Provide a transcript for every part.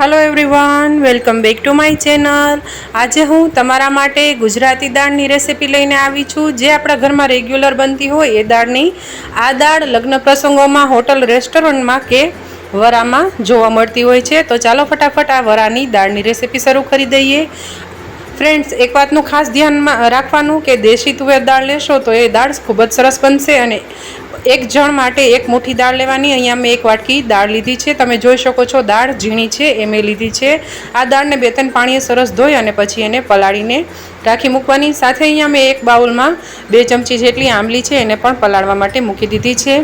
Hello everyone welcome back to my channel આજે હું તમારા માટે ગુજરાતી દાળની રેસિપી લઈને આવી છું. જે આપણા ઘરમાં રેગ્યુલર બનતી હોય એ દાળની. આ દાળ લગ્ન પ્રસંગોમાં હોટલ રેસ્ટોરન્ટમાં કે વરામાં જોવા મળતી હોય છે. તો ચાલો ફટાફટ આ વરાની દાળની રેસીપી શરૂ કરી દઈએ. ફ્રેન્ડ્સ એક વાતનું ખાસ ધ્યાનમાં રાખવાનું કે દેશી તુવેર દાળ લેશો તો એ દાળ ખૂબ જ સરસ બનશે અને એક જણ માટે એક મુઠ્ઠી દાળ લેવાની. અહીંયા મેં એક વાટકી દાળ લીધી છે. તમે જોઈ શકો છો દાળ ઝીણી છે, એ મેં લીધી છે. આ દાળને બે ત્રણ પાણીએ સરસ ધોઈ અને પછી એને પલાળીને રાખી મૂકવાની. સાથે અહીંયા મેં એક બાઉલમાં બે ચમચી જેટલી આંબલી છે, એને પણ પલાળવા માટે મૂકી દીધી છે.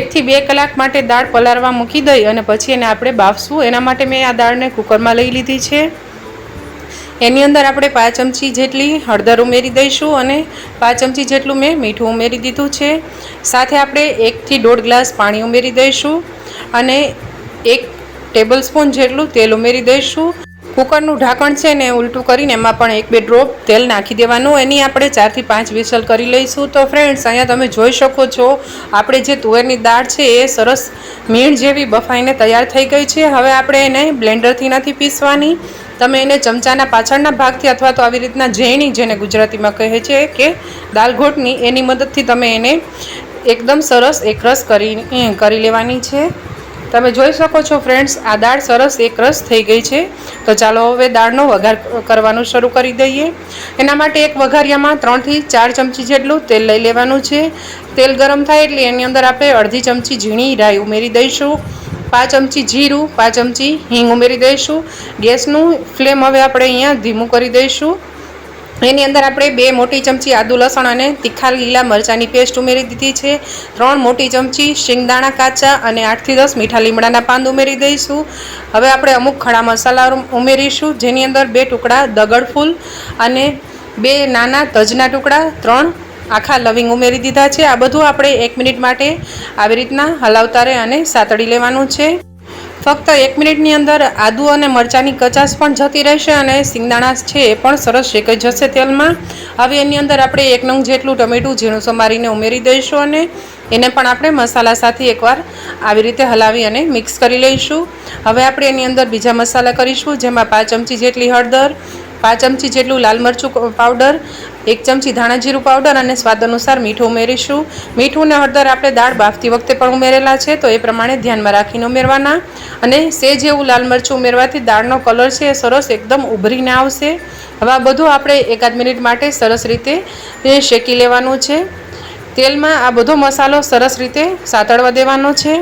એકથી બે કલાક માટે દાળ પલાળવા મૂકી દઈ અને પછી એને આપણે બાફશું. એના માટે મેં આ દાળને કુકરમાં લઈ લીધી છે. એની અંદર આપણે પાંચ ચમચી જેટલી હળદર ઉમેરી દઈશું અને પાંચ ચમચી જેટલું મેં મીઠું ઉમેરી દીધું છે. સાથે આપણે એકથી દોઢ ગ્લાસ પાણી ઉમેરી દઈશું અને એક ટેબલ સ્પૂન જેટલું તેલ ઉમેરી દઈશું. કુકરનું ઢાંકણ છે ને ઉલટું કરીને એમાં પણ એક બે ડ્રોપ તેલ નાખી દેવાનું. એની આપણે ચારથી પાંચ વિસલ કરી લઈશું. તો ફ્રેન્ડ્સ અહીંયા તમે જોઈ શકો છો, આપણે જે તુવેરની દાળ છે એ સરસ મીણ જેવી બફાઈને તૈયાર થઈ ગઈ છે. હવે આપણે એને બ્લેન્ડરથી નથી પીસવાની. તમે એને ચમચાના પાછળના ભાગથી અથવા તો આવી રીતના ઝેણી જેને ગુજરાતીમાં કહે છે કે દાલઘોટની એની મદદથી તમે એને એકદમ સરસ એકરસ કરી કરી લેવાની છે. તમે જોઈ શકો છો ફ્રેન્ડ્સ, આ દાળ સરસ એકરસ થઈ ગઈ છે. તો ચાલો હવે દાળનો વઘાર કરવાનું શરૂ કરી દઈએ. એના માટે એક વઘારિયામાં ત્રણથી ચાર ચમચી જેટલું તેલ લઈ લેવાનું છે. તેલ ગરમ થાય એટલે એની અંદર આપણે અડધી ચમચી ઝીણી રાઈ ઉમેરી દઈશું. પાંચ ચમચી જીરું, પાંચ ચમચી હિંગ ઉમેરી દઈશું. ગેસનું ફ્લેમ હવે આપણે અહીંયા ધીમું કરી દઈશું. એની અંદર આપણે બે મોટી ચમચી આદુ લસણ અને તીખા લીલા મરચાંની પેસ્ટ ઉમેરી દીધી છે. ત્રણ મોટી ચમચી શિંગદાણા કાચા અને આઠથી દસ મીઠા લીમડાના પાન ઉમેરી દઈશું. હવે આપણે અમુક ખડા મસાલા ઉમેરીશું, જેની અંદર બે ટુકડા દગડ ફૂલ અને બે નાના તજના ટુકડા, ત્રણ આખા લવિંગ ઉમેરી દીધા છે. આ બધું આપણે એક મિનિટ માટે આવી રીતના હલાવતા રહે અને સાતડી લેવાનું છે. ફક્ત એક મિનિટની અંદર આદુ અને મરચાંની કચાશ પણ જતી રહેશે અને સિંગદાણા છે એ પણ સરસ શેકાઈ જશે તેલમાં. હવે એની અંદર આપણે એક નંગ જેટલું ટમેટું ઝીણું સમારીને ઉમેરી દઈશું અને એને પણ આપણે મસાલા સાથે એકવાર આવી રીતે હલાવી અને મિક્સ કરી લઈશું. હવે આપણે એની અંદર બીજા મસાલા કરીશું, જેમાં પાંચ ચમચી જેટલી હળદર, પાંચ ચમચી જેટલું લાલ મરચું પાવડર એક ચમચી ધાણા જીરું પાવડર અને સ્વાદ અનુસાર મીઠું ઉમેરીશું. મીઠું અને હળદર આપણે દાળ બાફતી વખતે પણ ઉમેરેલા છે, તો એ પ્રમાણે ધ્યાનમાં રાખીને ઉમેરવાના. અને સેજ એવું લાલ મરચું ઉમેરવાથી દાળનો કલર છે એ સરસ એકદમ ઉભરીને આવશે. હવે આ બધું આપણે એકાદ મિનિટ માટે સરસ રીતે શેકી લેવાનું છે. તેલમાં આ બધો મસાલો સરસ રીતે સાતળવા દેવાનો છે.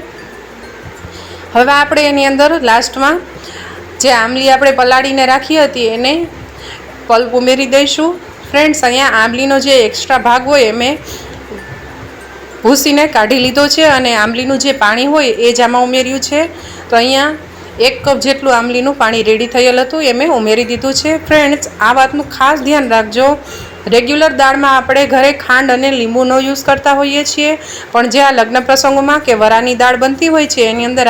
હવે આપણે એની અંદર લાસ્ટમાં જે આંબલી આપણે પલાળીને રાખી હતી, એને પલ્પ ઉમેરી દઈશું. ફ્રેન્ડ્સ અહીંયા આંબલીનો જે એક્સ્ટ્રા ભાગ હોય એ મેં ભૂસીને કાઢી લીધો છે અને આંબલીનું જે પાણી હોય એ જ આમાં ઉમેર્યું છે. તો અહીંયા એક કપ જેટલું આંબલીનું પાણી રેડી થયેલ હતું એ મેં ઉમેરી દીધું છે. ફ્રેન્ડ્સ આ વાતનું ખાસ ધ્યાન રાખજો. રેગ્યુલર દાળમાં આપણે ઘરે ખાંડ અને લીંબુનો યુઝ કરતા હોઈએ છીએ. પણ જે આ લગ્ન પ્રસંગોમાં કે વરાની દાળ બનતી હોય છે, એની અંદર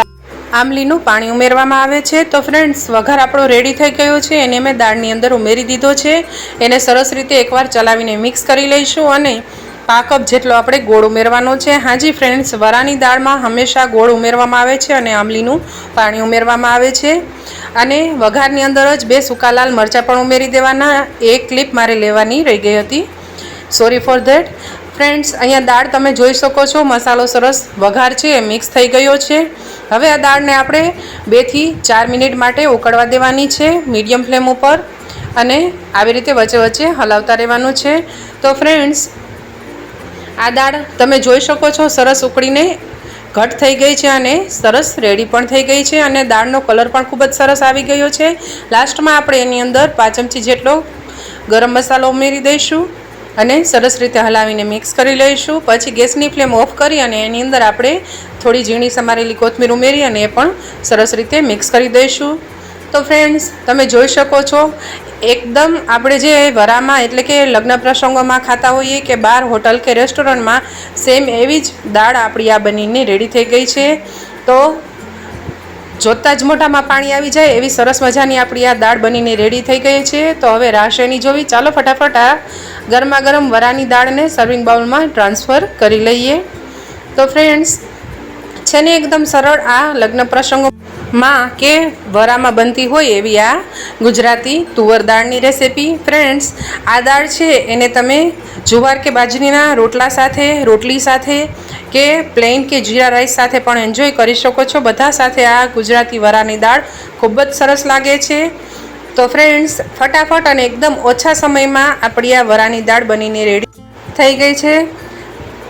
આમલીનું પાણી ઉમેરવામાં આવે છે. તો ફ્રેન્ડ્સ વઘાર આપણો રેડી થઈ ગયો છે. એને મેં દાળની અંદર ઉમેરી દીધો છે. એને સરસ રીતે એકવાર ચલાવીને મિક્સ કરી લઈશું અને પા જેટલો આપણે ગોળ ઉમેરવાનો છે. હાજી ફ્રેન્ડ્સ વરાની દાળમાં હંમેશા ગોળ ઉમેરવામાં આવે છે અને આમલીનું પાણી ઉમેરવામાં આવે છે. અને વઘારની અંદર જ બે સૂકા લાલ મરચાં પણ ઉમેરી દેવાના. એક ક્લિપ મારે લેવાની રહી ગઈ હતી. સોરી ફોર ધેટ ફ્રેન્ડ્સ અહીંયા દાળ તમે જોઈ શકો છો. મસાલો સરસ વઘાર છે એ મિક્સ થઈ ગયો છે. હવે આ દાળને આપણે બેથી ચાર મિનિટ માટે ઉકળવા દેવાની છે મીડિયમ ફ્લેમ ઉપર અને આવી રીતે વચ્ચે વચ્ચે હલાવતા રહેવાનું છે. તો ફ્રેન્ડ્સ આ દાળ તમે જોઈ શકો છો સરસ ઉકળીને ઘટ થઈ ગઈ છે અને સરસ રેડી પણ થઈ ગઈ છે અને દાળનો કલર પણ ખૂબ જ સરસ આવી ગયો છે. લાસ્ટમાં આપણે એની અંદર પાંચ ચમચી જેટલો ગરમ મસાલો ઉમેરી દઈશું. અને સરસ રીતે હલાવીને મિક્સ કરી લઈશું. પછી ગેસની ફ્લેમ ઓફ કરી અને એની અંદર આપણે થોડી ઝીણી સમારેલી કોથમીર ઉમેરી અને એ પણ સરસ રીતે મિક્સ કરી દઈશું. તો ફ્રેન્ડ્સ તમે જોઈ શકો છો, એકદમ આપણે જે વરામાં એટલે કે લગ્ન પ્રસંગોમાં ખાતા હોઈએ કે બહાર હોટલ કે રેસ્ટોરન્ટમાં સેમ એવી જ દાળ આપણી આ બનીને રેડી થઈ ગઈ છે. તો જોતાં જ મોઢામાં પાણી આવી જાય એવી સરસ મજાની આપણી આ દાળ બનીને રેડી થઈ ગઈ છે. તો હવે રાશેની જોવી. ચાલો ફટાફટ આ ગરમા ગરમ વરાની દાળને સર્વિંગ બાઉલમાં ટ્રાન્સફર કરી લઈએ. તો ફ્રેન્ડ્સ છે ને એકદમ સરળ આ લગ્ન પ્રસંગોમાં કે વરામાં બનતી હોય એવી આ ગુજરાતી તુવર દાળની રેસિપી ફ્રેન્ડ્સ આ દાળ છે એને તમે જુવાર કે બાજરીના રોટલા સાથે, રોટલી સાથે કે પ્લેન કે જીરા રાઈસ સાથે પણ એન્જોય કરી શકો છો. બધા સાથે આ ગુજરાતી વરાની દાળ ખૂબ જ સરસ લાગે છે. તો ફ્રેન્ડ્સ ફટાફટ અને એકદમ ઓછા સમયમાં આપણી આ વરાની દાળ બનીને રેડી થઈ ગઈ છે.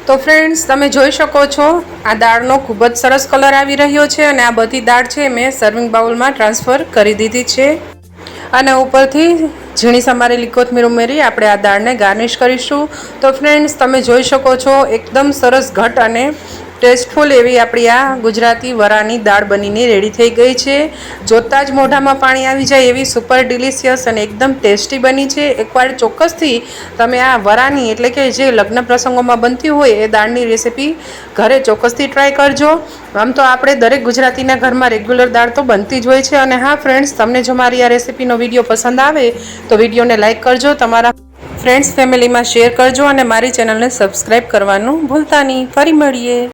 તો ફ્રેન્ડ્સ તમે જોઈ શકો છો, આ દાળનો ખૂબ જ સરસ કલર આવી રહ્યો છે અને આ બધી દાળ છે મેં સર્વિંગ બાઉલમાં ટ્રાન્સફર કરી દીધી છે. અને ઉપરથી ઝીણી સમારેલી કોથમીર ઉમેરી આપણે આ દાળને ગાર્નિશ કરીશું. તો ફ્રેન્ડ્સ તમે જોઈ શકો છો, એકદમ સરસ ઘટ અને ટેસ્ટફુલ એવી આપણી આ ગુજરાતી વરાની દાળ બનીને રેડી થઈ ગઈ છે. જોતાં જ મોઢામાં પાણી આવી જાય એવી સુપર ડિલિશિયસ અને એકદમ ટેસ્ટી બની છે. એકવાર ચોક્કસથી તમે આ વરાની એટલે કે જે લગ્ન પ્રસંગોમાં બનતી હોય એ દાળની રેસીપી ઘરે ચોક્કસથી ટ્રાય કરજો. આમ તો આપણે દરેક ગુજરાતીના ઘરમાં રેગ્યુલર દાળ તો બનતી જ હોય છે અને હા ફ્રેન્ડ્સ તમને જો મારી આ રેસીપીનો વીડિયો પસંદ આવે તો વિડીયોને લાઇક કરજો, તમારા ફ્રેન્ડ્સ ફેમિલીમાં શેર કરજો અને મારી ચેનલને સબસ્ક્રાઈબ કરવાનું ભૂલતા નહીં. ફરી મળીએ.